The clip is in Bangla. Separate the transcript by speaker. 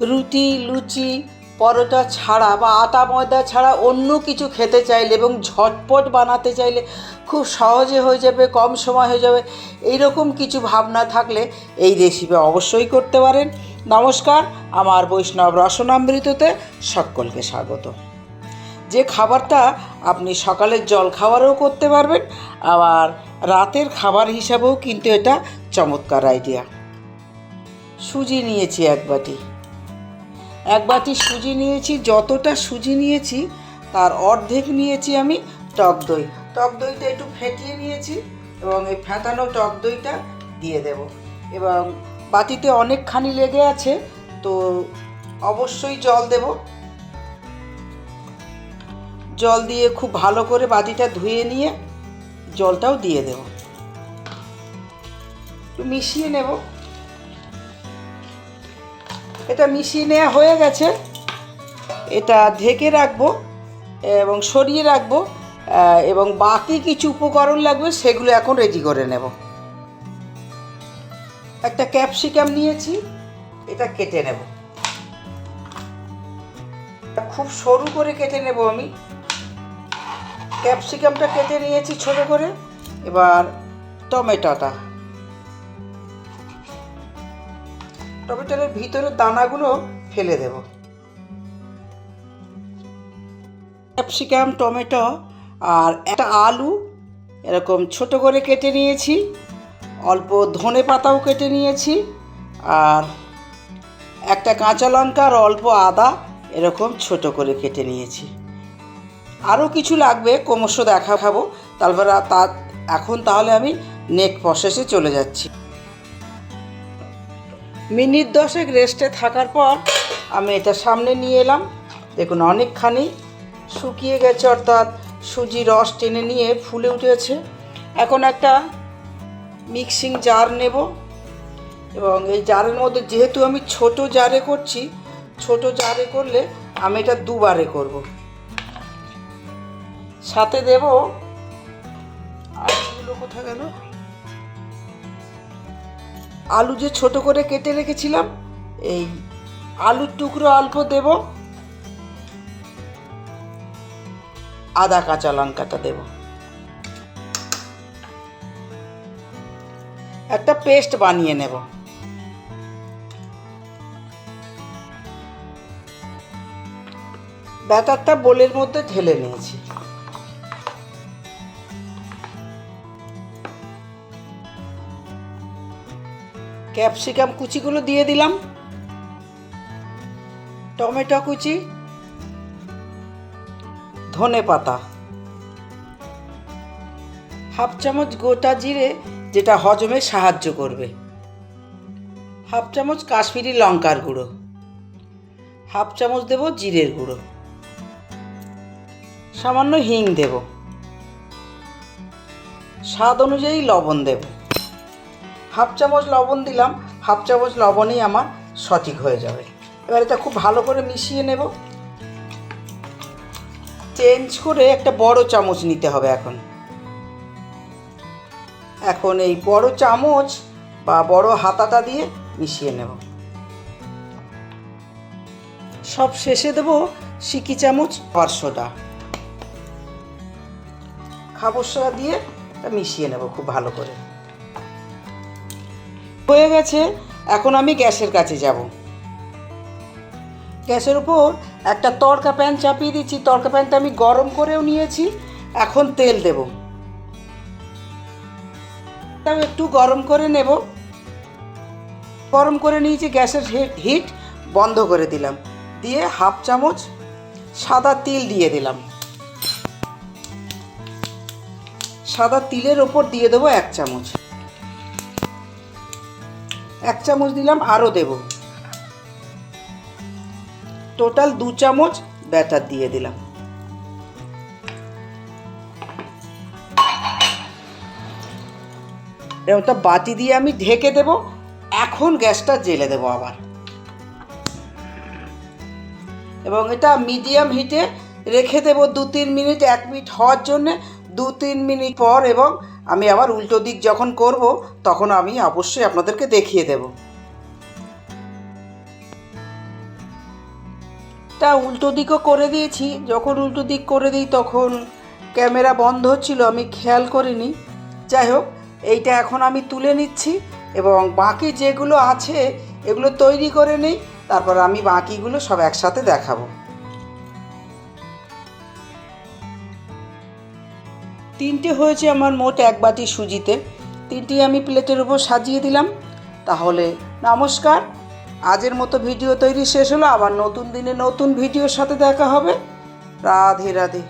Speaker 1: রুটি, লুচি, পরোটা ছাড়া বা আটা ময়দা ছাড়া অন্য কিছু খেতে চাইলে এবং ঝটপট বানাতে চাইলে খুব সহজে হয়ে যাবে, কম সময় হয়ে যাবে, এইরকম কিছু ভাবনা থাকলে এই রেসিপি অবশ্যই করতে পারেন। নমস্কার, আমার বৈষ্ণব রসনামৃততে সকলকে স্বাগত। যে খাবারটা আপনি সকালের জল খাবারও করতে পারবেন, আবার রাতের খাবার হিসাবেও কিন্তু এটা চমৎকার আইডিয়া সুজি নিয়েছি এক বাটি। এক বাটি সুজি নিয়েছি, যতটা সুজি নিয়েছি, তার অর্ধেক নিয়েছি আমি টক দই। টক দইটা একটু ফেটিয়ে নিয়েছি এবং এই ফেটানো টক দইটা দিয়ে দেব। এবং বাটিতে অনেকখানি লেগে আছে, তো অবশ্যই জল দেব। জল দিয়ে খুব ভালো করে বাটিটা ধুয়ে নিয়ে জলটাও দিয়ে দেব। একটু মিশিয়ে নেব। এটা মিশিয়ে নেওয়া হয়ে গেছে। এটা ঢেকে রাখব এবং সরিয়ে রাখব এবং বাকি কিছু উপকরণ লাগবে সেগুলো এখন রেডি করে নেব। একটা ক্যাপসিকাম নিয়েছি, এটা কেটে নেব। খুব সরু করে কেটে নেব আমি। ক্যাপসিকামটা কেটে নিয়েছি ছোট করে। এবার টমেটোটা। টমেটোর ভিতরের দানাগুলো ফেলে দেব। ক্যাপসিকাম, টমেটো আর একটা আলু এরকম ছোট করে কেটে নিয়েছি। অল্প ধনে পাতাও কেটে নিয়েছি আর একটা কাঁচা লঙ্কা আর অল্প আদা এরকম ছোট করে কেটে নিয়েছি। আরও কিছু লাগবে, ক্রমশ দেখা খাব তারপরে তা এখন তাহলে আমি নেক প্রসেসে চলে যাচ্ছি। মিনিট দশেক রেস্টে থাকার পর আমি এটা সামনে নিয়ে এলাম। দেখুন, অনেকখানি শুকিয়ে গেছে, অর্থাৎ সুজি রস টেনে নিয়ে ফুলে উঠেছে। এখন একটা মিক্সিং জার নেব এবং এই জারের মধ্যে যেহেতু আমি ছোট জারে করছি, ছোট জারে করলে আমি এটা দুবারে করব। সাথে দেব আলুগুলো কোথায় গেল? আলু যে ছোট করে কেটে রেখেছিলাম, এই আলুর টুকরো অল্প দেব। আদা, কাঁচা লঙ্কাটা দেব। একটা পেস্ট বানিয়ে নেব। ব্যাটারটা বোলের মধ্যে ঢেলে নিয়েছি। ক্যাপসিকাম কুচিগুলো দিয়ে দিলাম। টমেটো কুচি। ধনে পাতা। হাফ চামচ গোটা জিরে, যেটা হজমে সাহায্য করবে। হাফ চামচ কাশ্মীরি লঙ্কার গুঁড়ো। হাফ চামচ দেব জিরের গুঁড়ো। সামান্য হিং দেব। স্বাদ অনুযায়ী লবণ দেব। হাফ চামচ লবণ দিলাম, হাফ চামচ লবণেই আমার সঠিক হয়ে যাবে। এবার এটা খুব ভালো করে মিশিয়ে নেব। চেঞ্জ করে একটা বড় চামচ নিতে হবে এখন। এখন এই বড় চামচ বা বড় হাতাটা দিয়ে মিশিয়ে নেব। সব শেষে দেব সিকি চামচ সোডা। খাবার সোডা দিয়ে মিশিয়ে নেব খুব ভালো করে। হয়ে গেছে, এখন আমি গ্যাসের কাছে যাব। গ্যাসের উপর একটা তড়কা প্যান চাপিয়ে দিচ্ছি। তড়কা প্যানটা আমি গরম করেও নিয়েছি, এখন তেল দেব। তাও একটু গরম করে নেব। গরম করে নিয়েছি, গ্যাসের হিট বন্ধ করে দিলাম। দিয়ে হাফ চামচ সাদা তিল দিয়ে দিলাম। সাদা তিলের ওপর দিয়ে দেবো এক চামচ। এক চামচ দিলাম, আরও দেব। টোটাল দু চামচ ব্যাটার দিয়ে দিলাম। ওটা বাটি দিয়ে আমি ঢেকে দেব। এখন গ্যাসটা জেলে দেব আবার। এবং এটা মিডিয়াম হিটে রেখে দেব দু তিন মিনিট, এক মিনিট হওয়ার জন্যে। দু তিন মিনিট পর এবং আমি আবার উল্টো দিক যখন করব, তখন আমি অবশ্যই আপনাদেরকে দেখিয়ে দেব। তা উল্টো দিকও করে দিয়েছি। যখন উল্টো দিক করে দিই, তখন ক্যামেরা বন্ধ হচ্ছিল, আমি খেয়াল করিনি। যাই হোক, এইটা এখন আমি তুলে নিচ্ছি এবং বাকি যেগুলো আছে, এগুলো তৈরি করে নিই। তারপর আমি বাকিগুলো সব একসাথে দেখাবো। তিনটে হয়েছে আমার মোট এক বাটি সুজিতে। তিনটি আমি প্লেটের উপর সাজিয়ে দিলাম। তাহলে নমস্কার। আজের মতো ভিডিও তৈরি শেষ হলো। আবার নতুন দিনে নতুন ভিডিওর সাথে দেখা হবে। রাধে রাধে।